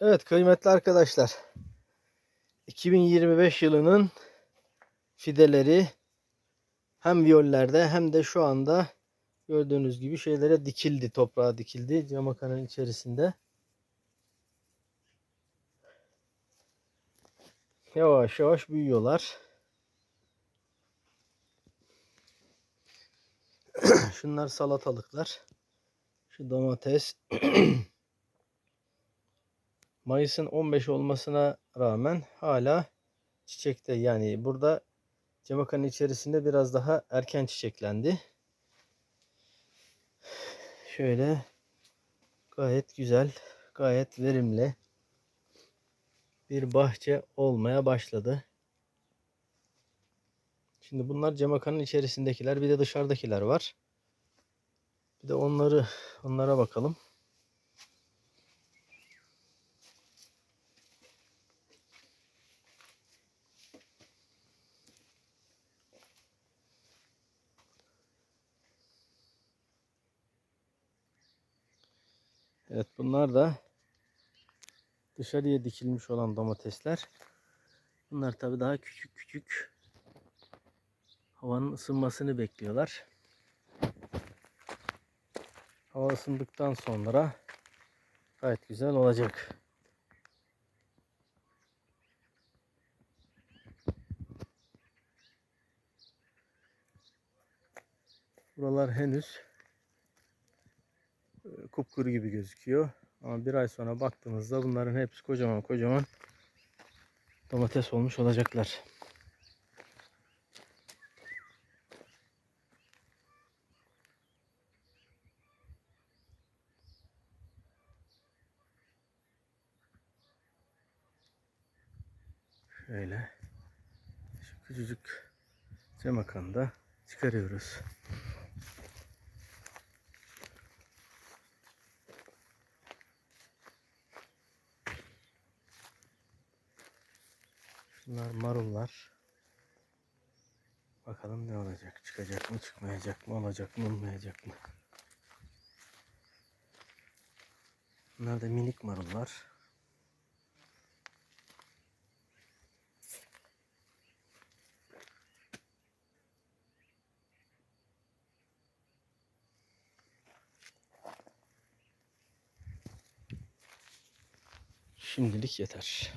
Evet kıymetli arkadaşlar. 2025 yılının fideleri hem viyollerde hem de şu anda gördüğünüz gibi şeylere dikildi. Toprağa dikildi camakanın içerisinde. Yavaş yavaş büyüyorlar. Şunlar salatalıklar. Şu domates. Mayıs'ın 15 olmasına rağmen hala çiçekte. Yani burada camakanın içerisinde biraz daha erken çiçeklendi. Şöyle gayet güzel, gayet verimli bir bahçe olmaya başladı. Şimdi bunlar camakanın içerisindekiler, bir de dışarıdakiler var. Bir de onları onlara bakalım. Evet bunlar da dışarıya dikilmiş olan domatesler. Bunlar tabi daha küçük küçük havanın ısınmasını bekliyorlar. Hava ısındıktan sonra gayet güzel olacak. Buralar henüz kupkuru gibi gözüküyor. Ama bir ay sonra baktığınızda bunların hepsi kocaman kocaman domates olmuş olacaklar. Şöyle şu küçücük camakanda çıkarıyoruz. Bunlar marullar. Bakalım ne olacak? Çıkacak mı, çıkmayacak mı, olacak mı, olmayacak mı? Bunlar da minik marullar. Şimdilik yeter.